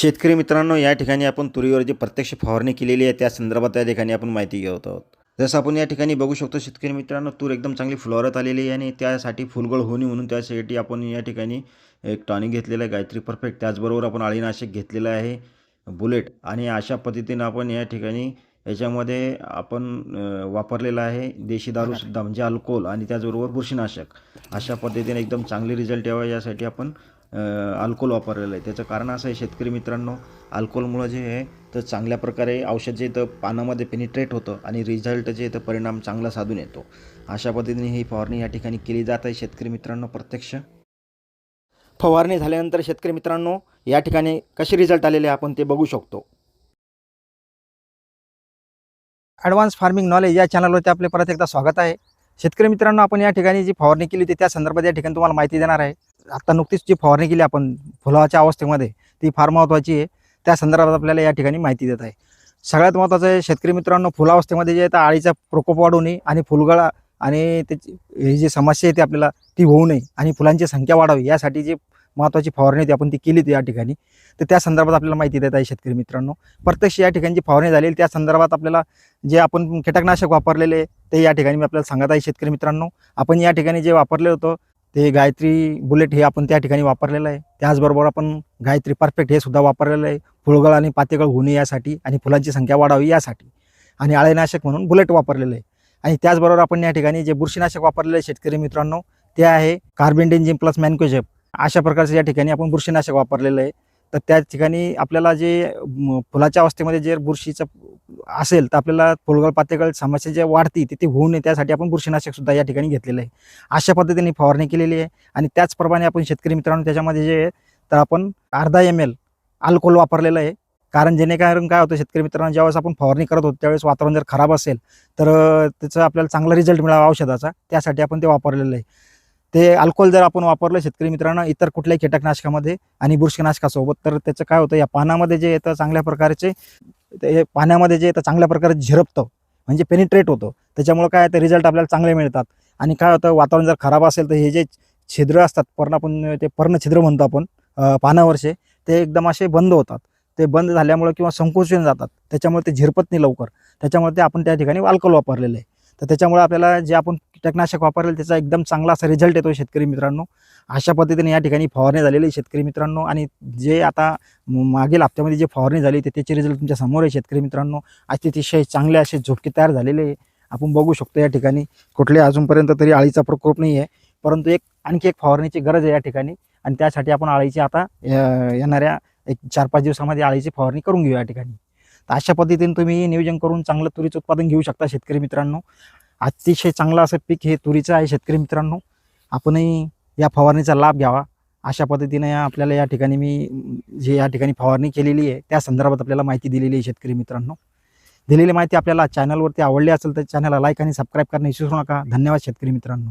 शेतकरी मित्रांनो या ठिकाणी आपण तुरीवर जी प्रत्यक्ष फवारणी केलेली आहे त्या संदर्भात त्या ठिकाणी आपण माहिती घेत आहोत. जसं आपण या ठिकाणी बघू शकतो शेतकरी मित्रांनो तूर एकदम चांगली फुलावरत आलेली आहे आणि त्यासाठी फुलगळ होऊ नये म्हणून त्यासाठी आपण या ठिकाणी एक टॉनिक घेतलेलं आहे गायत्री परफेक्ट. त्याचबरोबर आपण अळीनाशक घेतलेलं आहे बुलेट. आणि अशा पद्धतीनं आपण या ठिकाणी याच्यामध्ये आपण वापरलेला वापरलेलं आहे देशी दारूसुद्धा म्हणजे अल्कोहोल आणि त्याचबरोबर बुरशीनाशक. अशा पद्धतीने एकदम चांगले रिझल्ट यावा यासाठी आपण अल्कोहोल वापरलेलं आहे. त्याचं कारण असं आहे शेतकरी मित्रांनो अल्कोहोलमुळं जे आहे तर चांगल्या प्रकारे औषध जे तर पानामध्ये पेनिट्रेट होतं आणि रिझल्ट जे तर परिणाम चांगला साधून येतो. अशा पद्धतीने ही फवारणी या ठिकाणी केली जात आहे शेतकरी मित्रांनो प्रत्यक्ष. फवारणी झाल्यानंतर शेतकरी मित्रांनो या ठिकाणी कसे रिझल्ट आलेले आहे आपण ते बघू शकतो. ॲडव्हान्स फार्मिंग नॉलेज या चॅनलवरती आपले परत एकदा स्वागत आहे. शेतकरी मित्रांनो आपण या ठिकाणी जी फवारणी केली होती त्या संदर्भात या ठिकाणी तुम्हाला माहिती देणार आहे. आत्ता नुकतीच जी फवारणी केली आपण फुलाच्या अवस्थेमध्ये ती फार महत्त्वाची आहे. त्या संदर्भात आपल्याला या ठिकाणी माहिती देत आहे. सगळ्यात महत्त्वाचं आहे शेतकरी मित्रांनो फुलावस्थेमध्ये जे आहे तर आळीचा प्रकोप वाढू नये आणि फुलगळा आणि त्याची ही जी समस्या आहे ती आपल्याला ती होऊ नये आणि फुलांची संख्या वाढावी. यासाठी जी महत्त्वाची फवारणी होती आपण ती केली होती या ठिकाणी. तर त्या संदर्भात आपल्याला माहिती देत आहे शेतकरी मित्रांनो. प्रत्यक्ष या ठिकाणी जी फवारणी झालेली त्या संदर्भात आपल्याला जे आपण कीटकनाशक वापरलेले ते या ठिकाणी मी आपल्याला सांगत आहे शेतकरी मित्रांनो. आपण या ठिकाणी जे वापरले होतं ते गायत्री बुलेट हे आपण त्या ठिकाणी वापरलेलं आहे. त्याचबरोबर आपण गायत्री परफेक्ट हे सुद्धा वापरलेलं आहे. फुलगळ आणि पातेगळ होऊ नये यासाठी आणि फुलांची संख्या वाढावी यासाठी. आणि आळेनाशक म्हणून बुलेट वापरलेलं आहे. आणि त्याचबरोबर आपण या ठिकाणी जे बुरशीनाशक वापरलेलं आहे शेतकरी मित्रांनो ते आहे कार्बेंडेंजिम प्लस मॅन्कोजेप अशा प्रकारचं या ठिकाणी आपण बुरशीनाशक वापरलेलं आहे. तर त्या ठिकाणी आपल्याला जे फुलाच्या अवस्थेमध्ये जे बुरशीचं असेल तर आपल्याला फुलगळ पातेगळ समस्या जे वाढती तिथे होऊ नये. त्यासाठी आपण बुरशीनाशक सुद्धा या ठिकाणी घेतलेलं आहे. अशा पद्धतीने फवारणी केलेली आहे. आणि त्याचप्रमाणे आपण शेतकरी मित्रांनो त्याच्यामध्ये जे आहे तर आपण अर्धा एम एल अल्कोहोल वापरलेलं आहे. कारण जेणेकरून काय होतं शेतकरी मित्रांनो ज्यावेळेस आपण फवारणी करत होतो त्यावेळेस वातावरण जर खराब असेल तर त्याचा त्याचं आपल्याला चांगला रिझल्ट मिळावा औषधाचा. त्यासाठी आपण ते वापरलेलं आहे. ते अल्कोहोल जर आपण वापरलं शेतकरी मित्रांनो इतर कुठल्याही कीटकनाशकामध्ये आणि बुरशीनाशकासोबत तर त्याचं काय होतं या पानामध्ये जे येतं चांगल्या प्रकारचे ते पाण्यामध्ये जे येतं चांगल्या प्रकारे झिरपतं म्हणजे पेनिट्रेट होतं. त्याच्यामुळं काय ते रिझल्ट आपल्याला चांगले मिळतात. आणि काय होतं वातावरण जर खराब असेल तर हे जे छिद्र असतात पर्ण आपण ते पर्णछिद्र म्हणतो आपण पानावरचे ते एकदम असे बंद होतात. ते बंद झाल्यामुळे किंवा संकोचून जातात. त्याच्यामुळे ते झिरपत नाही लवकर. त्याच्यामुळे ते आपण त्या ठिकाणी अल्कोहोल वापरलेलं आहे. तर त्याच्यामुळे आपल्याला जे आपण कीटकनाशक वापरेल त्याचा एकदम चांगला असा रिझल्ट येतो शेतकरी मित्रांनो. अशा पद्धतीने या ठिकाणी फवारणी झालेली आहे शेतकरी मित्रांनो आणि जे आता मागील हप्त्यामध्ये जे फवारणी झाली ते त्याचे रिझल्ट तुमच्यासमोर आहे शेतकरी मित्रांनो. अतिशय चांगले असे झोपके तयार झालेले आहे. आपण बघू शकतो या ठिकाणी कुठले अजूनपर्यंत तरी आळीचा प्रकोप नाही आहे. परंतु एक आणखी एक फवारणीची गरज आहे या ठिकाणी आणि त्यासाठी आपण आळीची आता येणाऱ्या एक चार पाच दिवसामध्ये आळीची फवारणी करून घेऊ या ठिकाणी. तर अशा पद्धतीने तुम्ही नियोजन करून चांगलं तुरीचं उत्पादन घेऊ शकता शेतकरी मित्रांनो. अतिशय चांगलं असं पीक हे तुरीचं आहे शेतकरी मित्रांनो. आपणही या फवारणीचा लाभ घ्यावा. अशा पद्धतीने या- आपल्याला या ठिकाणी मी जे या ठिकाणी फवारणी केलेली आहे त्या संदर्भात आपल्याला माहिती दिलेली आहे शेतकरी मित्रांनो. दिलेली माहिती आपल्याला चॅनलवरती आवडली असेल तर चॅनलला लाईक आणि सबस्क्राईब करणे विसरू नका. धन्यवाद शेतकरी मित्रांनो.